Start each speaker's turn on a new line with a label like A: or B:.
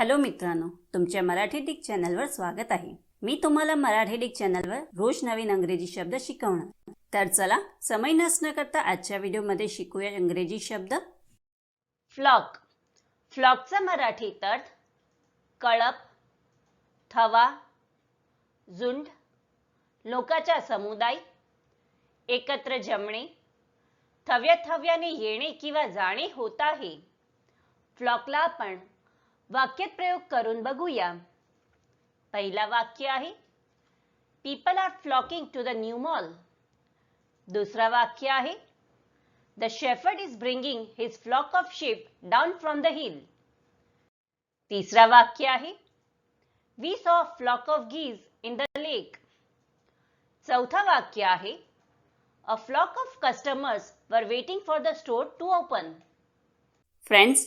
A: Hello मित्रांनो तुमच्या Marathi Dick चॅनलवर स्वागत आहे. मी तुम्हाला मराठी डिक चॅनलवर रोज नवीन अंग्रेजी शब्द शिकवणार. तर चला समय नसणं करता आजच्या व्हिडिओमध्ये शिकूया इंग्रजी शब्द.
B: फ्लॉक. फ्लॉकचा मराठीत अर्थ कळप थवा झुंड लोकाचा समुदाय एकत्र जमणे थव्या थव्याने येणे किंवा जाणे होत आहे. फ्लॉकला आपण वाक्य प्रयोग करून बघूया. पहिला वाक्य आहे people are flocking to the new mall दुसरा वाक्य आहे the shepherd is bringing his flock of sheep down from the hill तीसरा वाक्य आहे we saw flock of geese in the lake चौथा वाक्य आहे a flock of customers were waiting for the store to open
A: friends